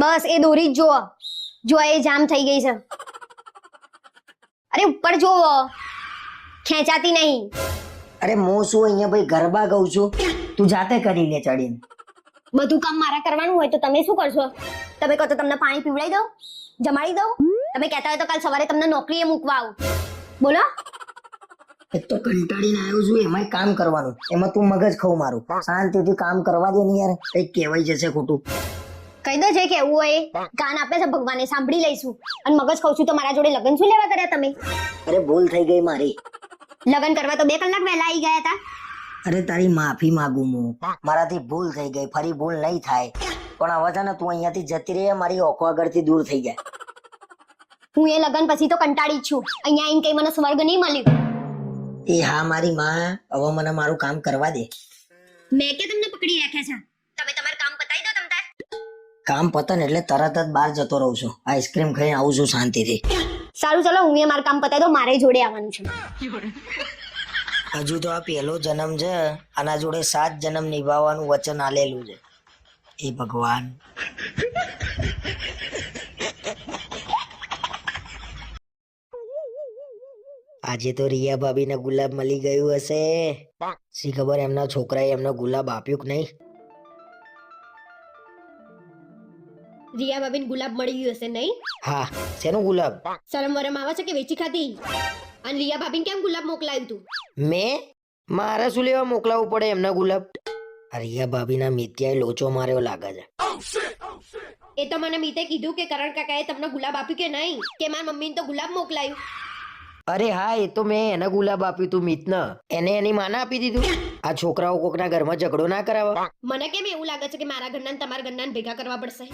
બસ એ દોરી જ જુઓ. જો એ જામ થઈ ગઈ છે. અરે ઉપર જુઓ. ખેંચાતી નહીં. અરે હું શું અહીંયા ભાઈ ગરબા ગાઉં છું? તું જાતે કરી લે ચડીને. બધું કામ મારા કરવાનું હોય તો તમે શું કરશો? તમે કહો તો તમને પાણી પીવડાવી દઉં? જમાડી દઉં? તમે કહેતા હોય તો કાલ સવારે તમને નોકરીએ મૂકવા આવું. બોલો? એક તો કંટાળીને આવ્યો છું એમાંય કામ કરવાનું. એમાં તું મગજ ખવું મારું. શાંતિથી કામ કરવા દે ને યાર. કઈ કહેવાય જશે ખોટું. કહી દો જે કેવું હોય કાન આપે છે ભગવાને સાંભળી લઈશું. અને મગજ ખાઉં છું તો મારા જોડે લગ્ન શું લેવા કર્યા તમે? અરે ભૂલ થઈ ગઈ મારી. લગ્ન કરવા તો બે કલાક વહેલા આવી ગયા હતા. અરે તારી માફી માંગુ હું. મારાથી ભૂલ થઈ ગઈ ફરી ભૂલ નહીં થાય. પણ હવે છે ને તું અહીંયાથી જતી રહી મારી ઓખો આગળથી દૂર થઈ જાય. હું એ લગ્ન પછી તો કંટાળી છું. અહીંયા આવીને કઈ મને સ્વર્ગ નહીં મળ્યું. એ હા મારી માં. હવે મને મારું કામ કરવા દે. મેં કે તમને પકડી રાખ્યા છે? કામ પતન એટલે તરત જ બહાર જતો રહું છું. આઈસ્ક્રીમ ખાઈને આવું છું શાંતિથી. સારું ચલો હું એ મારું કામ પતાવી દો મારે જોડે આવવાનું છે. હજુ તો આ પહેલો જન્મ છે આના જોડે સાત જન્મ નિભાવવાનું વચન આલેલું છે. એ ભગવાન. આજે તો રિયા ભાભીને ગુલાબ મળી ગયું હશે. શી ખબર એમના છોકરાએ એમને ગુલાબ આપ્યું કે નહીં? રિયા બાબીન ગુલાબ મળી ગયું હશે નહીં? હા શેનો ગુલાબ? શરમ વરમ આવે છે કે વેચી ખાધી? અને રિયા ભાભીને કેમ ગુલાબ મોકલાયું તું? મેં? મારે શું લેવા મોકલાવવું પડે એમના ગુલાબ? રિયા ભાભીના મિત્યાએ લોચો માર્યો લાગે છે. એ તો મને મિતે કીધું કે કરણ કાકાએ તમને ગુલાબ આપ્યું કે નહીં? કે મારા મમ્મીને તો ગુલાબ મોકલાયું? અરે હા એ તો મેં એને ગુલાબ આપ્યું તું મિતને. એને એની માને આપી દીધું. આ છોકરાઓ કોકના ઘરમાં ઝઘડો ના કરાવવા મને કેમ એવું લાગે છે કે મારા ઘરના તમારા ઘરના ભેગા કરવા પડશે?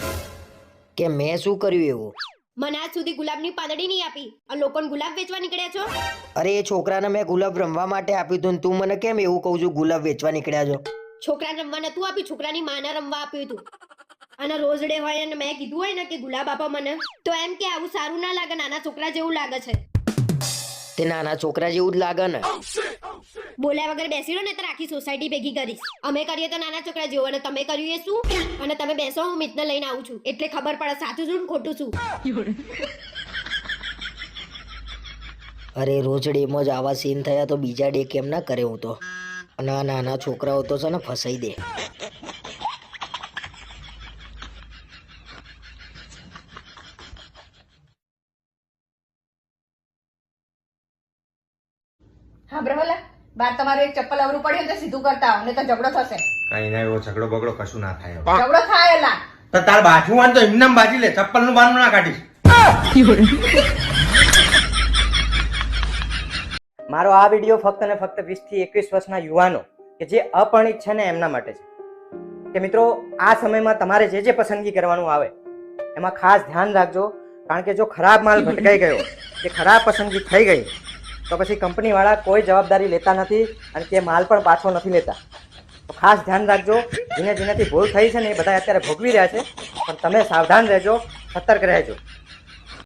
કે મેં શું કર્યું એવું? મને આજ સુધી ગુલાબની પાંદડી નહીં આપી. અને લોકોને ગુલાબ વેચવા નીકળ્યા છો? અરે એ છોકરાને મેં ગુલાબ રમવા માટે આપ્યું હતું ને તું મને કેમ એવું કહું છું? ગુલાબ વેચવા નીકળ્યા છો. છોકરાને રમવા નતું આપ્યું છોકરાની માને રમવા આપ્યું હતું. અને રોજ ડે હોય અને મેં કીધું હોય ને કે ગુલાબ આપો મને તો એમ કે આવું સારું ના લાગે નાના છોકરા જેવું લાગે છે. તે નાના છોકરા જેવું જ લાગે ને. બોલ્યા વગર બેસી રહો ને તો આખી સોસાયટી ભેગી કરીશ. અમે કરીએ તો નાના છોકરા જેવું અને તમે કર્યું એ શું? અને તમે બેસો હું મિતને લઈને આવું છું. એટલે ખબર પડે સાચું છું ખોટું છું અરે રોજ ડેમાં જ આવા સીન થયા તો બીજા ડે કેમ ના કરે હું તો? અને આ નાના છોકરાઓ તો છે ને ફસાઈ દે. હા બ્રહ્મલા? બાર તમારું એક ચપ્પલ અવરું પડ્યું ને તો સીધું કરતા આવો નહીં તો ઝઘડો થશે. કઈ ના એવો ઝઘડો બગડો કશું ના થાય. ઝઘડો થાય એલા. તો તાર બાજુ વાન તો એમને બાજી લે ચપ્પલનું બાનું ના કાઢીશ. મારો આ વીડિયો ફક્ત અને ફક્ત વીસથી એકવીસ વર્ષના યુવાનો કે જે અપરિણિત છે ને એમના માટે છે. કે મિત્રો આ સમયમાં તમારે જે જે પસંદગી કરવાનું આવે એમાં ખાસ ધ્યાન રાખજો. કારણ કે જો ખરાબ માલ ભટકાઈ ગયો કે ખરાબ પસંદગી થઈ ગઈ તો પછી કંપનીવાળા કોઈ જવાબદારી લેતા નથી અને તે માલ પણ પાછો નથી લેતા. તો ખાસ ધ્યાન રાખજો, જેને જેનાથી ભૂલ થઈ છે ને એ બધા અત્યારે ભોગવી રહ્યા છે, પણ તમે સાવધાન રહેજો, સતર્ક રહેજો.